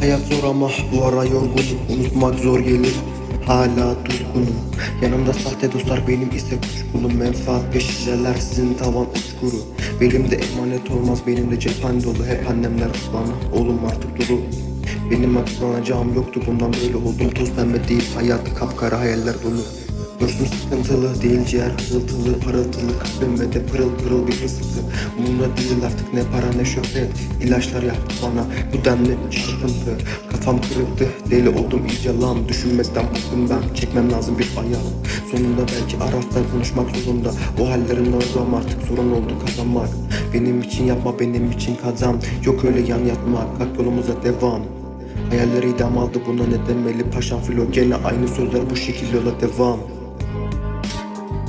Hayat zor ama bu ara yorgunum. Unutmak zor gelir. Hala tutkunum. Yanımda sahte dostlar benim ise kuşkulum Menfaat peşindeler sizin tavan uçkuru Benim de emanet olmaz benim de cephan dolu. Hep annemler bana oğlum artık duru Benim akıllanacağım yoktu bundan böyle oldum. Toz pembe değil hayat kapkara hayaller dolu Görsün sıkıntılı değil ciğer hızıltılı Parıltılı kalbim ve de pırıl pırıl bir fısıltı Umurumda değil artık ne para ne şöhret İlaçlar yaptı bana. Bu denli çırpıntı Kafam kırıktı deli oldum iyice lan. Düşünmekten bıktım ben çekmem lazım bir ayağım. Sonunda belki Arap'tan konuşmak zorunda. O hallerimden uzam artık sorun oldu kazanmak. Benim için yapma benim için kazan. Yok öyle yan yatmak kalk yolumuza devam. Hayalleri idam aldı buna ne demeli? Paşam filo Gene aynı sözler bu şekilde yola devam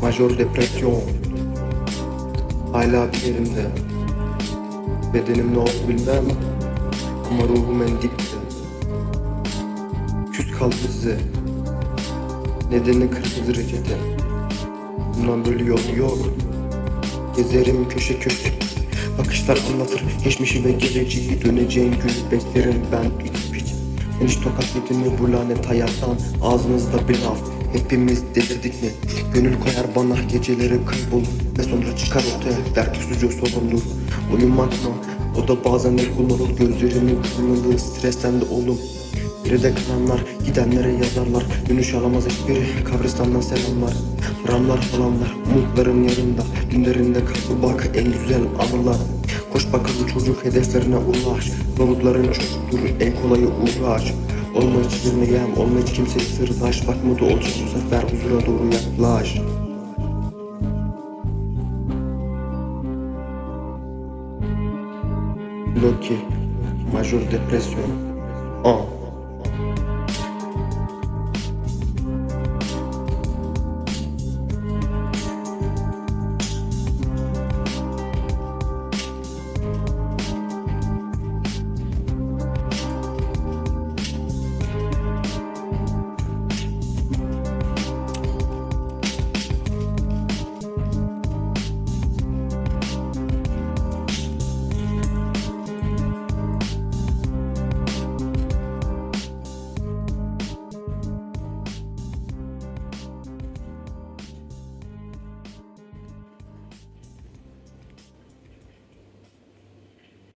Major depresyon. Hala bir yerimde Bedenim ne oldu bilmem. Ama ruhum en dipte Küs kaldı size. Nedeni kırmızı reçete. Bundan böyle yol yok. Gezerim köşe köşe. Bakışlar anlatır. Geçmişi ve geleceği Döneceğin günü beklerim ben iç piç. Sen hiç tokat yedin mi bu lanet hayattan. Ağzınızda bir laf Hepimiz delirdik mi? Gönül koyar bana geceleri kaybolur Ve sonra çıkar ortaya der ki sucu sorundur Uyumak mı? O da bazen el kullanır. Gözlerimin kırmızı stresten de oğlum. Geride kalanlar gidenlere yazarlar. Dönüş alamaz hiçbiri kabristandan selamlar. Haramlar falanlar umutların yanında. Günlerinde kaldı bak en güzel anılar. Koş bakalım çocuk hedeflerine ulaş. Zorlukların çoktur en kolayı uğraş Olma hiç birine yem olma hiç kimseye sırdaş Bak mutlu olacak bu sefer huzura doğru yaklaş. Loki Major depresyon. Ah